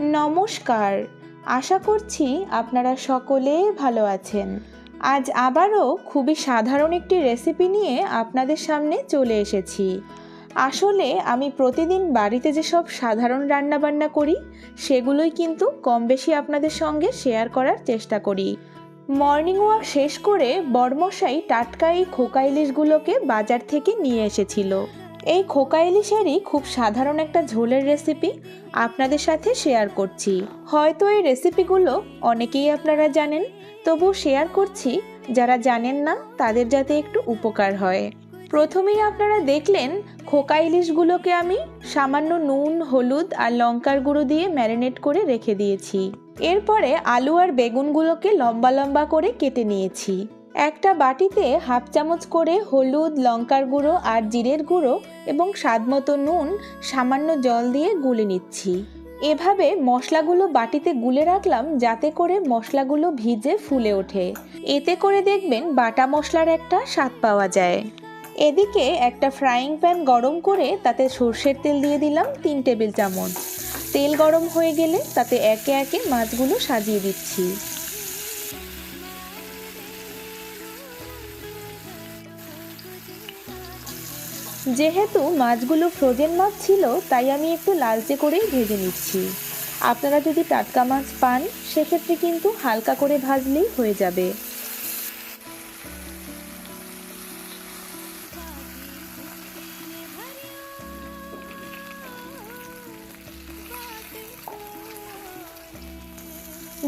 নমস্কার। আশা করছি আপনারা সকলে ভালো আছেন। আজ আবারও খুবই সাধারণ একটি রেসিপি নিয়ে আপনাদের সামনে চলে এসেছি। আসলে আমি প্রতিদিন বাড়িতে যেসব সাধারণ রান্নাবান্না করি, সেগুলোই কিন্তু কম বেশি আপনাদের সঙ্গে শেয়ার করার চেষ্টা করি। মর্নিং ওয়াক শেষ করে বড়মশাই টাটকা এই খোকা ইলিশগুলোকে বাজার থেকে নিয়ে এসেছিল। এই খোকা ইলিশেরই খুব সাধারণ একটা ঝোলের রেসিপি আপনাদের সাথে শেয়ার করছি। হয়তো এই রেসিপিগুলো অনেকেই আপনারা জানেন, তবু শেয়ার করছি, যারা জানেন না, তাদের যাতে একটু উপকার হয়। প্রথমেই আপনারা দেখলেন খোকা ইলিশগুলোকে আমি সামান্য নুন, হলুদ আর লঙ্কার গুঁড়ো দিয়ে ম্যারিনেট করে রেখে দিয়েছি। এরপরে আলু আর বেগুনগুলোকে লম্বা লম্বা করে কেটে নিয়েছি। একটা বাটিতে হাফ চামচ করে হলুদ, লঙ্কার গুঁড়ো আর জিরের গুঁড়ো এবং স্বাদমতো নুন, সামান্য জল দিয়ে গুলে নিচ্ছি। এভাবে মশলাগুলো বাটিতে গুলে রাখলাম যাতে করে মশলাগুলো ভিজে ফুলে ওঠে। এতে করে দেখবেন বাটা মশলার একটা স্বাদ পাওয়া যায়। এদিকে একটা ফ্রাইং প্যান গরম করে তাতে সর্ষের তেল দিয়ে দিলাম তিন টেবিল চামচ। তেল গরম হয়ে গেলে তাতে একে একে মাছগুলো সাজিয়ে দিচ্ছি। যেহেতু মাছগুলো ফ্রোজেন মাছ ছিল, তাই আমি একটু লালচে করেই ভেজে নিচ্ছি। আপনারা যদি টাটকা মাছ পান, সেক্ষেত্রে কিন্তু হালকা করে ভাজলেই হয়ে যাবে।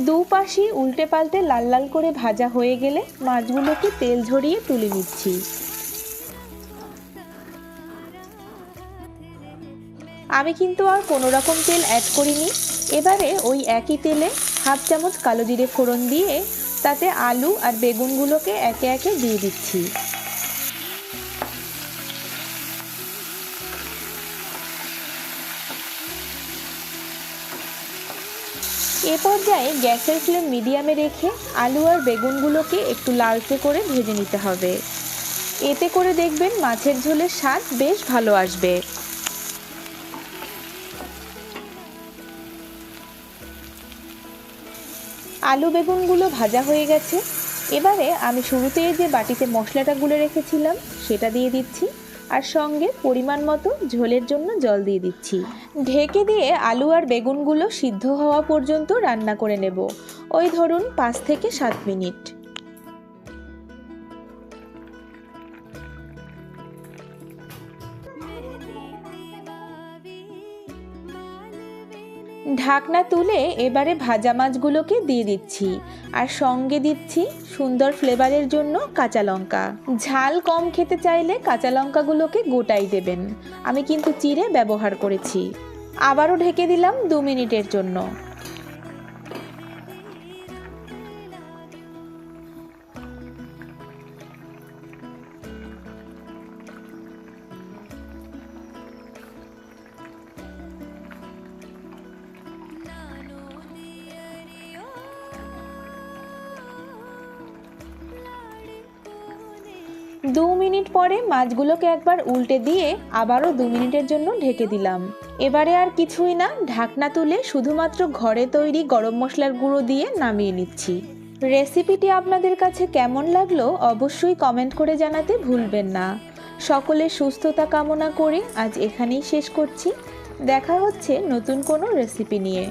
দুপাশই উল্টে পাল্টে লাল লাল করে ভাজা হয়ে গেলে মাছগুলোকে তেল ঝরিয়ে তুলে নিচ্ছি। আমি কিন্তু আর কোনো রকম তেল অ্যাড করিনি। এবারে ওই একই তেলে হাফ চামচ কালো জিরে ফোড়ন দিয়ে তাতে আলু আর বেগুনগুলোকে একে একে দিয়ে দিচ্ছি। এ পর্যায়ে গ্যাসের ফ্লেম মিডিয়ামে রেখে আলু আর বেগুনগুলোকে একটু লালচে করে ভেজে নিতে হবে। এতে করে দেখবেন মাছের ঝোলের স্বাদ বেশ ভালো আসবে। আলু বেগুনগুলো ভাজা হয়ে গেছে। এবারে আমি শুরুতেই যে বাটিতে মশলাটা গুলে রেখেছিলাম, সেটা দিয়ে দিচ্ছি। আর সঙ্গে পরিমাণ মতো ঝোলের জন্য জল দিয়ে দিচ্ছি। ঢেকে দিয়ে আলু আর বেগুনগুলো সিদ্ধ হওয়া পর্যন্ত রান্না করে নেব। ওই ধরুন পাঁচ থেকে সাত মিনিট। ঢাকনা তুলে এবারে ভাজা মাছগুলোকে দিয়ে দিচ্ছি। আর সঙ্গে দিচ্ছি সুন্দর ফ্লেভারের জন্য কাঁচা লঙ্কা। ঝাল কম খেতে চাইলে কাঁচা লঙ্কাগুলোকে গোটাই দেবেন। আমি কিন্তু চিড়ে ব্যবহার করেছি। আবারও ঢেকে দিলাম দু মিনিটের জন্য। দু মিনিট পরে মাছগুলোকে একবার উল্টে দিয়ে আবারও দু মিনিটের জন্য ঢেকে দিলাম। এবারে আর কিছুই না, ঢাকনা তুলে শুধুমাত্র ঘরে তৈরি গরম মশলার গুঁড়ো দিয়ে নামিয়ে নিচ্ছি। রেসিপিটি আপনাদের কাছে কেমন লাগল অবশ্যই কমেন্ট করে জানাতে ভুলবেন না। সকলের সুস্থতা কামনা করে আজ এখানেই শেষ করছি। দেখা হচ্ছে নতুন কোনো রেসিপি নিয়ে।